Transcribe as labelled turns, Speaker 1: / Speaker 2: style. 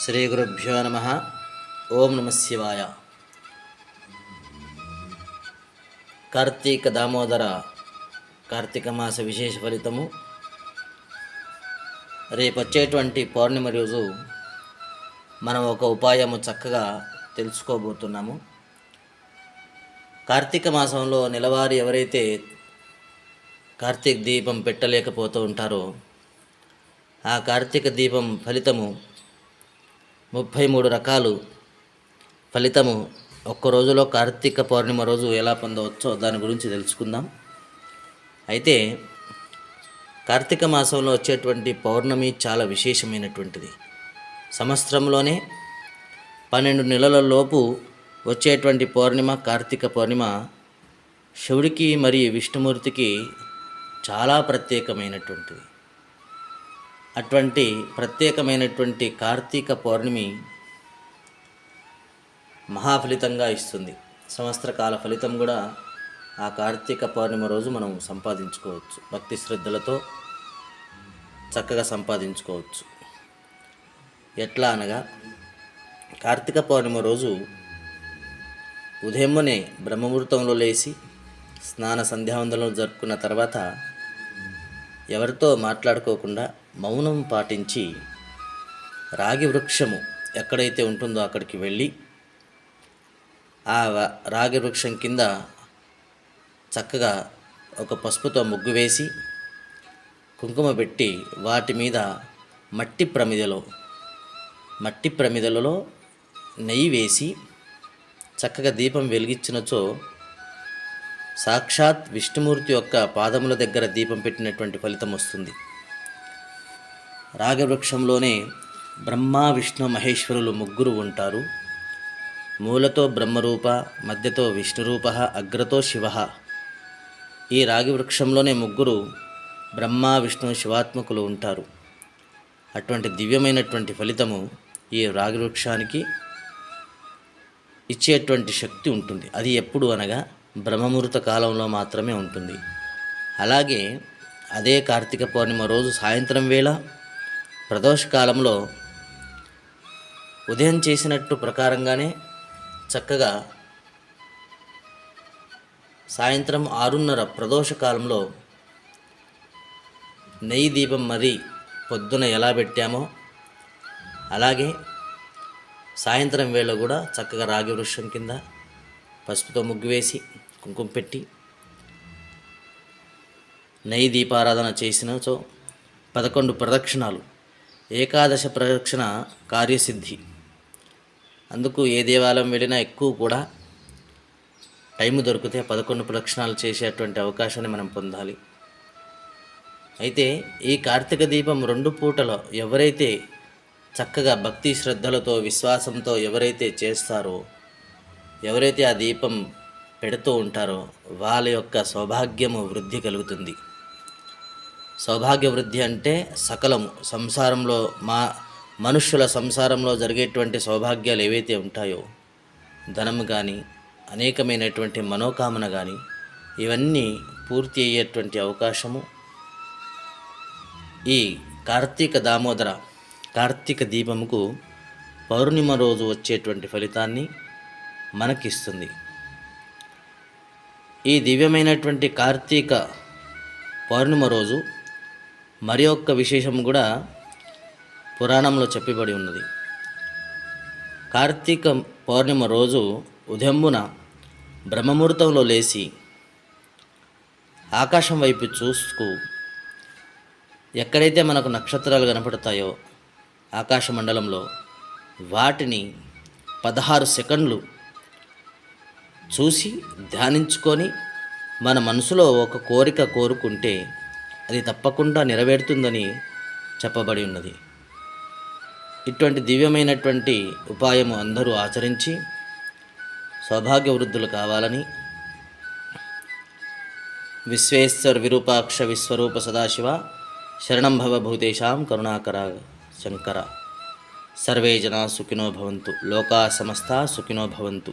Speaker 1: శ్రీ గురుభ్యో నమ. ఓం నమ శివాయ. కార్తీక దామోదర కార్తీక మాస విశేష ఫలితము. రేపు వచ్చేటువంటి పౌర్ణమి రోజు మనం ఒక ఉపాయము చక్కగా తెలుసుకోబోతున్నాము. కార్తీక మాసంలో నెలవారు ఎవరైతే కార్తీక దీపం పెట్టలేకపోతూ ఉంటారో ఆ కార్తీక దీపం ఫలితము ముప్పై మూడు రకాలు ఫలితము ఒక్క రోజులో కార్తీక పౌర్ణిమ రోజు ఎలా పొందవచ్చో దాని గురించి తెలుసుకుందాం. అయితే కార్తీక మాసంలో వచ్చేటువంటి పౌర్ణమి చాలా విశేషమైనటువంటిది. సంవత్సరంలోనే పన్నెండు నెలల లోపు వచ్చేటువంటి పౌర్ణిమ కార్తీక పౌర్ణిమ శివుడికి మరియు విష్ణుమూర్తికి చాలా ప్రత్యేకమైనటువంటిది. అటువంటి ప్రత్యేకమైనటువంటి కార్తీక పౌర్ణమి మహాఫలితంగా ఇస్తుంది. సంవత్సర కాల ఫలితం కూడా ఆ కార్తీక పౌర్ణిమ రోజు మనం సంపాదించుకోవచ్చు. భక్తి శ్రద్ధలతో చక్కగా సంపాదించుకోవచ్చు. ఎట్లా అనగా కార్తీక పౌర్ణిమ రోజు ఉదయమునే బ్రహ్మముహూర్తంలో లేచి స్నాన సంధ్యావందనం జరుపుకున్న తర్వాత ఎవరితో మాట్లాడుకోకుండా మౌనం పాటించి రాగి వృక్షము ఎక్కడైతే ఉంటుందో అక్కడికి వెళ్ళి ఆ వ- రాగి వృక్షం కింద చక్కగా ఒక పసుపుతో ముగ్గు వేసి కుంకుమ పెట్టి వాటి మీద మట్టి ప్రమిదలో మట్టి ప్రమిదలలో నెయ్యి వేసి చక్కగా దీపం వెలిగించినచో సాక్షాత్ విష్ణుమూర్తి యొక్క పాదముల దగ్గర దీపం పెట్టినటువంటి ఫలితం వస్తుంది. రాగవృక్షంలోనే బ్రహ్మ విష్ణు మహేశ్వరులు ముగ్గురు ఉంటారు. మూలతో బ్రహ్మరూప మధ్యతో విష్ణురూప అగ్రతో శివ. ఈ రాగి వృక్షంలోనే ముగ్గురు బ్రహ్మ విష్ణు శివాత్మకులు ఉంటారు. అటువంటి దివ్యమైనటువంటి ఫలితము ఈ రాగి వృక్షానికి ఇచ్చేటువంటి శక్తి ఉంటుంది. అది ఎప్పుడు అనగా బ్రహ్మముహూర్త కాలంలో మాత్రమే ఉంటుంది. అలాగే అదే కార్తీక పౌర్ణిమ రోజు సాయంత్రం వేళ ప్రదోష కాలంలో ఉదయం చేసినట్టు ప్రకారంగానే చక్కగా సాయంత్రం ఆరున్నర ప్రదోష కాలంలో నెయ్యి దీపం మరి పొద్దున ఎలా పెట్టామో అలాగే సాయంత్రం వేళ కూడా చక్కగా రాగి వృక్షం కింద పసుపుతో ముగ్గు వేసి కుంకుమ పెట్టి నెయ్యి దీపారాధన చేసినచో పదకొండు ప్రదక్షిణాలు. ఏకాదశ ప్రదక్షిణ కార్యసిద్ధి. అందుకు ఏ దేవాలయం వెళ్ళినా ఎక్కువ కూడా టైం దొరికితే పదకొండు ప్రదక్షిణాలు చేసేటువంటి అవకాశాన్ని మనం పొందాలి. అయితే ఈ కార్తీక దీపం రెండు పూటలో ఎవరైతే చక్కగా భక్తి శ్రద్ధలతో విశ్వాసంతో ఎవరైతే చేస్తారో ఎవరైతే ఆ దీపం పెడుతూ ఉంటారో వాళ్ళ యొక్క సౌభాగ్యము వృద్ధి కలుగుతుంది. సౌభాగ్య వృద్ధి అంటే సకలము సంసారంలో మా మనుష్యుల సంసారంలో జరిగేటువంటి సౌభాగ్యాలు ఏవైతే ఉంటాయో ధనము కానీ అనేకమైనటువంటి మనోకామన కానీ ఇవన్నీ పూర్తి అయ్యేటువంటి అవకాశము. ఈ కార్తీక దామోదర కార్తీక దీపముకు పౌర్ణిమ రోజు వచ్చేటువంటి ఫలితాన్ని మనకిస్తుంది. ఈ దివ్యమైనటువంటి కార్తీక పౌర్ణిమ రోజు మరి ఒక్క విశేషం కూడా పురాణంలో చెప్పబడి ఉన్నది. కార్తీక పౌర్ణిమ రోజు ఉదయంబున బ్రహ్మముహూర్తంలో లేచి ఆకాశం వైపు చూస్తూ ఎక్కడైతే మనకు నక్షత్రాలు కనపడతాయో ఆకాశ మండలంలో వాటిని పదహారు సెకండ్లు చూసి ధ్యానించుకొని మన మనసులో ఒక కోరిక కోరుకుంటే అది తప్పకుండా నెరవేరుతుందని చెప్పబడి ఉన్నది. ఇటువంటి దివ్యమైనటువంటి ఉపాయము అందరూ ఆచరించి సౌభాగ్య వృద్ధులు కావాలని విశ్వేశ్వర విరూపాక్ష విశ్వరూప సదాశివ శరణం భవ భూతేషాం కరుణాకర శంకర. సర్వే జనా సుఖినో భవంతు. లోకా సమస్త సుఖినో భవంతు.